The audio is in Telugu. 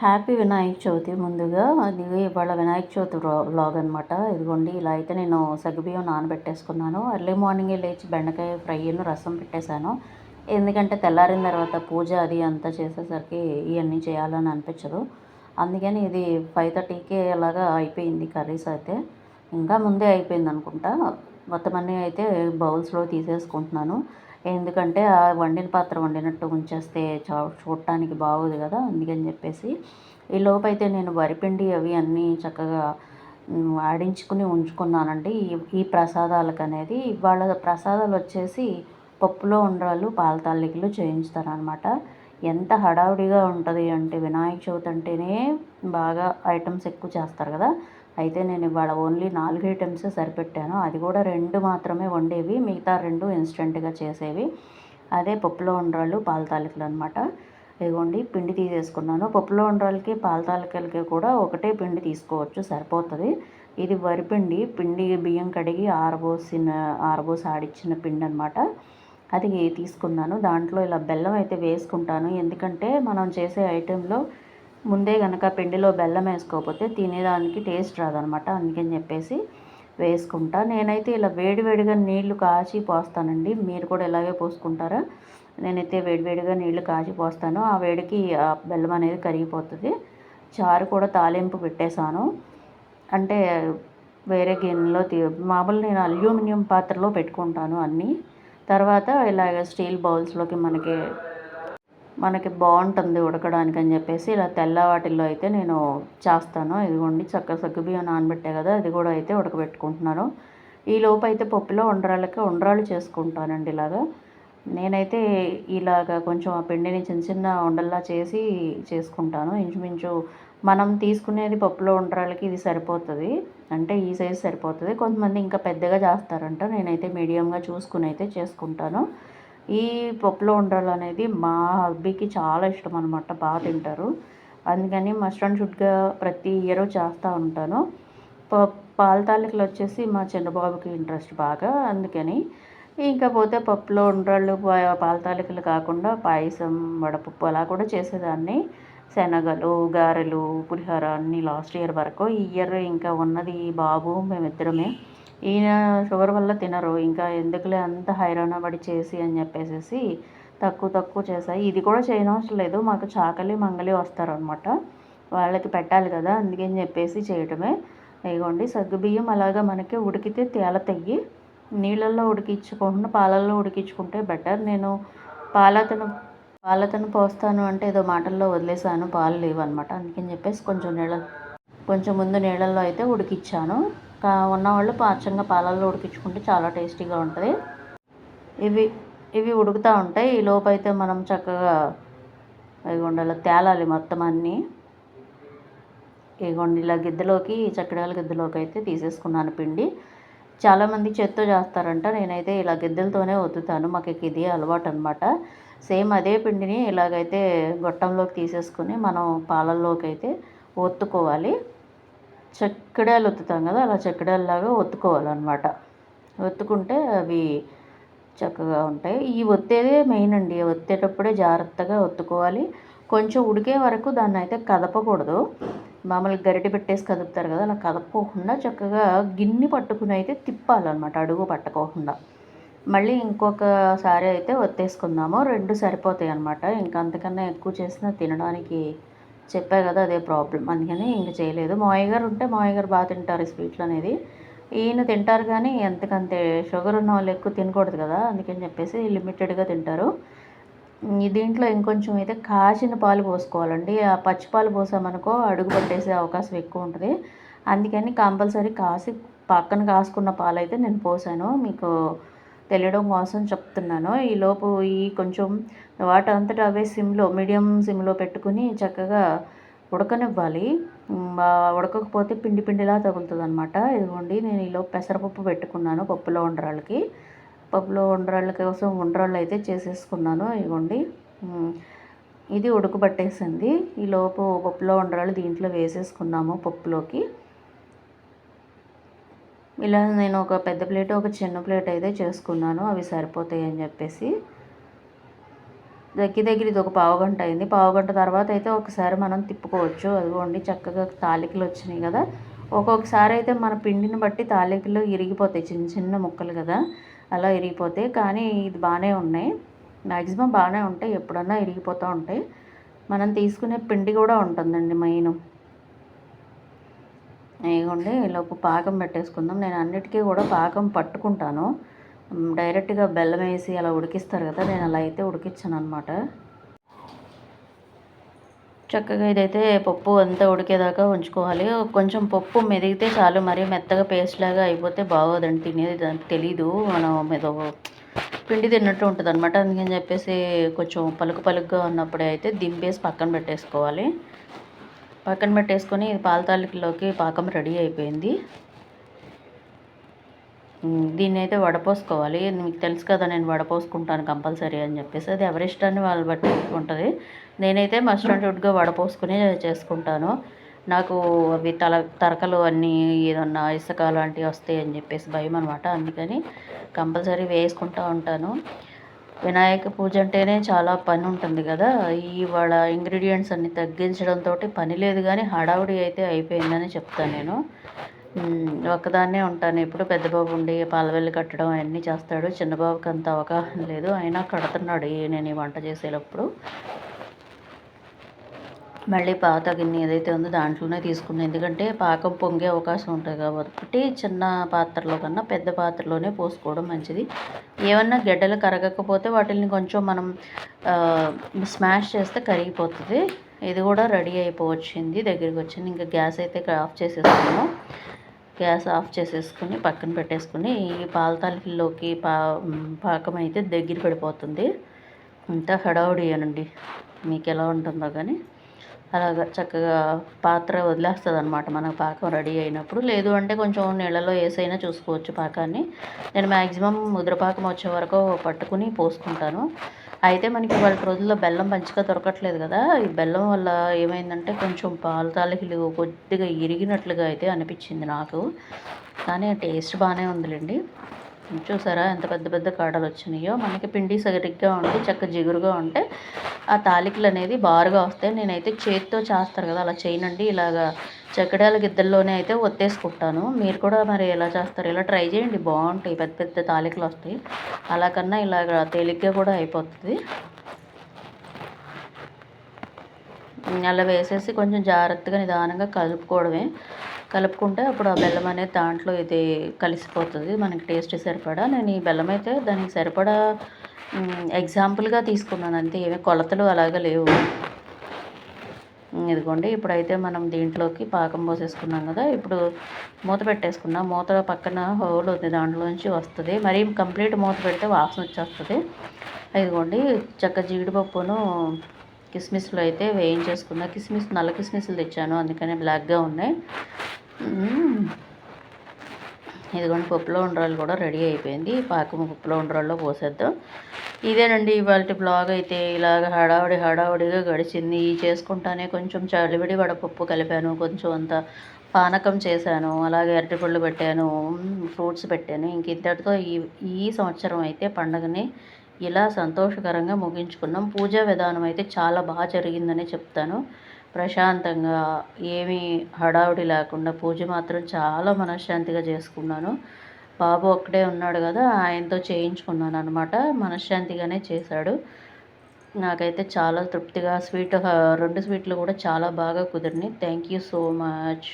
హ్యాపీ వినాయక చవితి ముందుగా. అది ఇవాళ వినాయక చవితి వ్లాగ్ అనమాట ఇదిగోండి ఇలా అయితే నేను సగ్గుబియ్యం నానబెట్టేసుకున్నాను. ఎర్లీ మార్నింగే లేచి బెండకాయ ఫ్రైను రసం పెట్టేశాను. ఎందుకంటే తెల్లారిన తర్వాత పూజ అది అంతా చేసేసరికి ఇవన్నీ చేయాలని అనిపించదు. అందుకని ఇది ఫైవ్ థర్టీకే అలాగా అయిపోయింది కర్రీస్ అయితే. ఇంకా ముందే అయిపోయింది అనుకుంటా మొత్తం అన్నీ అయితే బౌల్స్లో తీసేసుకుంటున్నాను. ఎందుకంటే ఆ వండిన పాత్ర వండినట్టు ఉంచేస్తే చూడటానికి బాగోదు కదా అందుకని చెప్పేసి. ఈ లోపైతే నేను వరిపిండి అవి అన్నీ చక్కగా ఆడించుకుని ఉంచుకున్నానండి. ఈ ఈ ప్రసాదాలకు అనేది ఇవాళ ప్రసాదాలు వచ్చేసి పప్పులో ఉండ్రాలు పాల తాలికలు చేయించుతారనమాట ఎంత హడావుడిగా ఉంటుంది అంటే వినాయక చవితి అంటేనే బాగా ఐటమ్స్ ఎక్కువ చేస్తారు కదా. అయితే నేను ఇవాళ ఓన్లీ నాలుగు ఐటమ్స్ సరిపెట్టాను. అది కూడా రెండు మాత్రమే వండేవి. మిగతా రెండు ఇన్స్టెంట్గా చేసేవి. అదే పప్పులో ఉండరాళ్ళు పాల తాలికలు అనమాట ఇదిగోండి పిండి తీసేసుకున్నాను. పప్పులో ఉండ్రాలకి పాల తాలికలకి కూడా ఒకటే పిండి తీసుకోవచ్చు. సరిపోతుంది. ఇది వరిపిండి పిండి. బియ్యం కడిగి ఆరబోసిన ఆరబోసి ఆడిచ్చిన పిండి అనమాట అది తీసుకున్నాను. దాంట్లో ఇలా బెల్లం అయితే వేసుకుంటాను. ఎందుకంటే మనం చేసే ఐటెంలో ముందే కనుక పిండిలో బెల్లం వేసుకోకపోతే తినేదానికి టేస్ట్ రాదనమాట. అందుకని చెప్పేసి వేసుకుంటా. నేనైతే ఇలా వేడివేడిగా నీళ్ళు కాచి పోస్తానండి. మీరు కూడా ఇలాగే పోసుకుంటారా? నేనైతే వేడివేడిగా నీళ్ళు కాచి పోస్తాను. ఆ వేడికి ఆ బెల్లం అనేది కరిగిపోతుంది. చారు కూడా తాలింపు పెట్టేశాను. అంటే వేరే గిన్నెలో తీ మామూలు నేను అల్యూమినియం పాత్రలో పెట్టుకుంటాను అన్నీ. తర్వాత ఇలాగ స్టీల్ బౌల్స్లోకి మనకి మనకి బాగుంటుంది ఉడకడానికి అని చెప్పేసి ఇలా తెల్ల వాటిల్లో అయితే నేను చేస్తాను. ఇదిగోండి చక్క సగ్గుబియ్యం నానబెట్టే కదా అది కూడా అయితే ఉడకబెట్టుకుంటున్నాను. ఈ లోపు అయితే పప్పులో ఉండరాళ్ళకి ఉండరాలు చేసుకుంటానండి ఇలాగా. నేనైతే ఇలాగ కొంచెం ఆ పిండిని చిన్న చిన్న ఉండల్లా చేసి చేసుకుంటాను. ఇంచుమించు మనం తీసుకునేది పప్పులో ఉండరాళ్ళకి ఇది సరిపోతుంది. అంటే ఈ సైజు సరిపోతుంది. కొంతమంది ఇంకా పెద్దగా చేస్తారంట. నేనైతే మీడియంగా చూసుకుని అయితే చేసుకుంటాను. ఈ పప్పులో ఉండాలి అనేది మా హబ్బీకి చాలా ఇష్టం అనమాట బాగా తింటారు. అందుకని మస్టర్డ్ షుడ్గా ప్రతి ఇయర్ చేస్తూ ఉంటాను. ప పాల తాలికలు వచ్చేసి మా చిన్నబాబుకి ఇంట్రెస్ట్ బాగా అందుకని ఇంకా పోతే పప్పులో ఉండ్రాళ్ళు పాల తాలికలు కాకుండా పాయసం వడపప్పు అలా కూడా చేసేదాన్ని. శనగలు గారెలు పులిహోర అన్నీ లాస్ట్ ఇయర్ వరకు. ఈ ఇయర్ ఇంకా ఉన్నది బాబు మేమిద్దరమే. ఈయన షుగర్ వల్ల తినరు. ఇంకా ఎందుకులే అంత హైరాణ పడి చేసి అని చెప్పేసి తక్కువ తక్కువ చేసాయి ఇది కూడా చేయనవసరం లేదు. మాకు చాకలి మంగలి వస్తారనమాట. వాళ్ళకి పెట్టాలి కదా. అందుకని చెప్పేసి చేయటమే. ఇదిగోండి సగ్గుబియ్యం అలాగా మనకి ఉడికితే తేలతయ్యి. నీళ్ళల్లో ఉడికించుకోకుండా పాలల్లో ఉడికించుకుంటే బెటర్. నేను పాలతను పాలతను పోస్తాను అంటే ఏదో మాటల్లో వదిలేసాను పాలు లేవు అనమాట అందుకని చెప్పేసి కొంచెం నీళ్ళ కొంచెం ముందు నీళ్ళల్లో అయితే ఉడికిచ్చాను. ఉన్నవాళ్ళు పాచంగా పాలల్లో ఉడికించుకుంటే చాలా టేస్టీగా ఉంటుంది. ఇవి ఇవి ఉడుకుతూ ఉంటాయి. ఈ లోపైతే అయితే మనం చక్కగా ఇగోండి తేలాలి మొత్తం అన్నీ. ఇగోండి ఇలా గిద్దలోకి చక్కడాల గిద్దలోకి అయితే తీసేసుకున్నాను పిండి. చాలామంది చేత్తో చేస్తారంట. నేనైతే ఇలా గిద్దెలతోనే వద్దుతాను మాకు ఇది అలవాటు అనమాట సేమ్ అదే పిండిని ఇలాగైతే గొట్టంలోకి తీసేసుకుని మనం పాలల్లోకి అయితే ఒత్తుకోవాలి. చెక్కడాలు ఒత్తుతాం కదా అలా చెక్కడాలలాగా ఒత్తుకోవాలన్నమాట. ఒత్తుకుంటే అవి చక్కగా ఉంటాయి. ఈ ఒత్తేదే మెయిన్ అండి. ఒత్తేటప్పుడే జాగ్రత్తగా ఒత్తుకోవాలి. కొంచెం ఉడికే వరకు దాన్ని అయితే కదపకూడదు. మామూలుగా గరిటె పెట్టేసి కదుపుతారు కదా అలా కదపకోకుండా చక్కగా గిన్నె పట్టుకుని అయితే తిప్పాలన్నమాట అడుగు పట్టకోకుండా. మళ్ళీ ఇంకొకసారి అయితే ఒత్తేసుకుందాము. రెండు సరిపోతాయి అనమాట ఇంకా అంతకన్నా ఎక్కువ చేసినా తినడానికి చెప్పా కదా అదే ప్రాబ్లం అందుకని ఇంక చేయలేదు. మావయ్య గారు ఉంటే మావయ్య గారు బాగా తింటారు ఈ స్వీట్లు అనేది. ఈయన తింటారు కానీ ఎంతకంతే షుగర్ ఉన్న వాళ్ళు ఎక్కువ తినకూడదు కదా అందుకని చెప్పేసి లిమిటెడ్గా తింటారు. దీంట్లో ఇంకొంచెం అయితే కాచిన పాలు పోసుకోవాలండి. ఆ పచ్చి పాలు పోసామనుకో అడుగు పట్టేసే అవకాశం ఎక్కువ ఉంటుంది. అందుకని కంపల్సరీ కాసి పక్కన కాసుకున్న పాలు అయితే నేను పోసాను. మీకు తెలియడం కోసం చెప్తున్నాను. ఈలోపు ఈ కొంచెం వాటర్ అంతటా అవే సిమ్లో మీడియం సిమ్లో పెట్టుకుని చక్కగా ఉడకనివ్వాలి. ఉడకకపోతే పిండి పిండిలా తగులుతుంది అనమాట ఇదిగోండి నేను ఈలో పెసరపప్పు పెట్టుకున్నాను పప్పులో ఉండరాళ్ళకి పప్పులో ఉండరాళ్ళ కోసం ఉండరాళ్ళు అయితే చేసేసుకున్నాను. ఇదిగోండి ఇది ఉడకబట్టేసింది. ఈలోపు పప్పులో ఉండరాళ్ళు దీంట్లో వేసేసుకున్నాము పప్పులోకి. ఇలా నేను ఒక పెద్ద ప్లేట్ ఒక చిన్న ప్లేట్ అయితే చేసుకున్నాను. అవి సరిపోతాయి అని చెప్పేసి. దగ్గర దగ్గర ఇది ఒక పావు గంట అయింది. పావు గంట తర్వాత అయితే ఒకసారి మనం తిప్పుకోవచ్చు. అదిగోండి చక్కగా తాలికలు వచ్చినాయి కదా. ఒక్కొక్కసారి అయితే మన పిండిని బట్టి తాలికలు ఇరిగిపోతాయి. చిన్న చిన్న ముక్కలు కదా. అలా ఇరిగిపోతాయి. కానీ ఇది బాగానే ఉన్నాయి. మ్యాక్సిమం బాగానే ఉంటాయి. ఎప్పుడన్నా ఇరిగిపోతూ ఉంటాయి. మనం తీసుకునే పిండి కూడా ఉంటుందండి మెయిన్. ఇవ్వండి ఈలోపు పాకం పెట్టేసుకుందాం. నేను అన్నిటికీ కూడా పాకం పట్టుకుంటాను. డైరెక్ట్గా బెల్లం వేసి అలా ఉడికిస్తారు కదా నేను అలా అయితే ఉడికించాను అనమాట చక్కగా ఇదైతే పప్పు అంతా ఉడికేదాకా ఉంచుకోవాలి. కొంచెం పప్పు మెదిగితే చాలు మరీ మెత్తగా పేస్ట్ లాగా అయిపోతే బాగోదండి తినేది దానికి తెలీదు. మనం మీద పిండి తిన్నట్టు ఉంటుంది అనమాట అందుకని చెప్పేసి కొంచెం పలుకు పలుకుగా ఉన్నప్పుడే అయితే దింపేసి పక్కన పెట్టేసుకోవాలి. పక్కన పెట్టేసుకొని పాల తాలికలోకి పాకం రెడీ అయిపోయింది. దీన్ని అయితే వడపోసుకోవాలి. మీకు తెలుసు కదా నేను వడపోసుకుంటాను కంపల్సరీ అని చెప్పేసి. అది ఎవరి ఇష్టాన్ని వాళ్ళు బట్టి ఉంటుంది. నేనైతే మస్టర్డ్ ఫుడ్గా వడపోసుకుని చేసుకుంటాను. నాకు అవి తల తరకలు అన్నీ ఏదన్నా ఇసుక లాంటివి వస్తాయి అని చెప్పేసి భయం అనమాట అందుకని కంపల్సరీ వేసుకుంటూ ఉంటాను. వినాయక పూజ అంటేనే చాలా పని ఉంటుంది కదా. ఇవాళ ఇంగ్రీడియంట్స్ అన్ని తగ్గించడంతో పని లేదు కానీ హడావుడి అయితే అయిపోయిందని చెప్తాను నేను. ఒక్కదాన్నే ఉంటాను. ఎప్పుడు పెద్ద బాబు ఉండి పాలవెల్లి కట్టడం అవన్నీ చేస్తాడు. చిన్నబాబుకి అంత అవగాహన లేదు. అయినా కడుతున్నాడు. నేను ఈ వంట చేసేటప్పుడు. మళ్ళీ పాత గిన్నె ఏదైతే ఉందో దాంట్లోనే తీసుకున్నాను. ఎందుకంటే పాకం పొంగే అవకాశం ఉంటుంది కాబట్టి చిన్న పాత్రలో కన్నా పెద్ద పాత్రలోనే పోసుకోవడం మంచిది. ఏమన్నా గడ్డలు కరగకపోతే వాటిని కొంచెం మనం స్మాష్ చేస్తే కరిగిపోతుంది. ఇది కూడా రెడీ అయిపోవచ్చింది. దగ్గరికి వచ్చింది. ఇంకా గ్యాస్ అయితే ఆఫ్ చేసేసుకున్నాము గ్యాస్ ఆఫ్ చేసేసుకుని పక్కన పెట్టేసుకుని ఈ పాల పా పాకం అయితే దగ్గర పడిపోతుంది. అంతా హడావుడి అనండి. మీకు ఎలా ఉంటుందో కానీ. అలాగ చక్కగా పాత్ర వదిలేస్తుంది అనమాట మనకు పాకం రెడీ అయినప్పుడు. లేదు అంటే కొంచెం నీళ్ళలో వేసైనా చూసుకోవచ్చు పాకాన్ని. నేను మ్యాక్సిమం ముద్రపాకం వచ్చే వరకు పట్టుకుని పోసుకుంటాను. అయితే మనకి వాళ్ళ రోజుల్లో బెల్లం మంచిగా దొరకట్లేదు కదా. ఈ బెల్లం వల్ల ఏమైందంటే కొంచెం పాలు తాలికలు కొద్దిగా ఇరిగినట్లుగా అయితే అనిపించింది నాకు. కానీ టేస్ట్ బాగానే ఉందిలేండి. చూసారా? ఎంత పెద్ద పెద్ద కాడలు వచ్చినాయో మనకి పిండి సరిగ్గా ఉంటే చక్క జిగురుగా ఉంటే ఆ తాలికలు అనేది బారుగా వస్తాయి. నేనైతే చేతితో చేస్తారు కదా అలా చేయనండి. ఇలాగా చెక్కడాల గిద్దల్లోనే అయితే ఒత్తేసుకుంటాను. మీరు కూడా మరి ఎలా చేస్తారు? ఇలా ట్రై చేయండి. బాగుంటాయి. పెద్ద పెద్ద తాలికలు వస్తాయి. అలా కన్నా ఇలాగ తేలిగ్గా కూడా అయిపోతుంది. అలా వేసేసి కొంచెం జాగ్రత్తగా నిదానంగా కలుపుకోవడమే. కలుపుకుంటే అప్పుడు ఆ బెల్లం అనేది దాంట్లో ఇది కలిసిపోతుంది మనకి టేస్ట్ సరిపడా. నేను ఈ బెల్లం అయితే దానికి సరిపడా ఎగ్జాంపుల్గా తీసుకున్నాను అంతే. ఏమి కొలతలు అలాగే లేవు. ఇదిగోండి ఇప్పుడైతే మనం దీంట్లోకి పాకం పోసేసుకున్నాం కదా ఇప్పుడు మూత పెట్టేసుకున్నాం. మూత పక్కన హోల్ ఉంది దాంట్లోంచి వస్తుంది. మరీ కంప్లీట్ మూత పెడితే వాసన వచ్చేస్తుంది. ఇదిగోండి చక్క జీడిపప్పును కిస్మిస్లు అయితే వేయించేసుకున్నా. కిస్మిస్ నల్ల కిస్మిస్లు తెచ్చాను. అందుకనే బ్లాక్గా ఉన్నాయి. ఇదిగోండి పప్పులో ఉండరాలు కూడా రెడీ అయిపోయింది. పాకం పప్పులో ఉండరాల్లో పోసేద్దాం. ఇదేనండి ఇవాళ బ్లాగ్ అయితే ఇలాగ హడావుడి హడావుడిగా గడిచింది. చేసుకుంటానే కొంచెం చలివిడి వడపప్పు కలిపాను. కొంచెం అంత పానకం చేశాను. అలాగే అరటిపళ్ళు పెట్టాను. ఫ్రూట్స్ పెట్టాను. ఇంక ఇంతటితో ఈ ఈ సంవత్సరం అయితే పండగని ఇలా సంతోషకరంగా ముగించుకున్నాం. పూజా విధానం అయితే చాలా బాగా జరిగిందనే చెప్తాను. ప్రశాంతంగా ఏమీ హడావుడి లేకుండా పూజ మాత్రం చాలా మనశ్శాంతిగా చేసుకున్నాను. బాబు ఒక్కడే ఉన్నాడు కదా ఆయనతో చేయించుకున్నాను అనమాట మనశ్శాంతిగానే చేశాడు. నాకైతే చాలా తృప్తిగా స్వీట్ రెండు స్వీట్లు కూడా చాలా బాగా కుదిరినాయి. Thank you so much.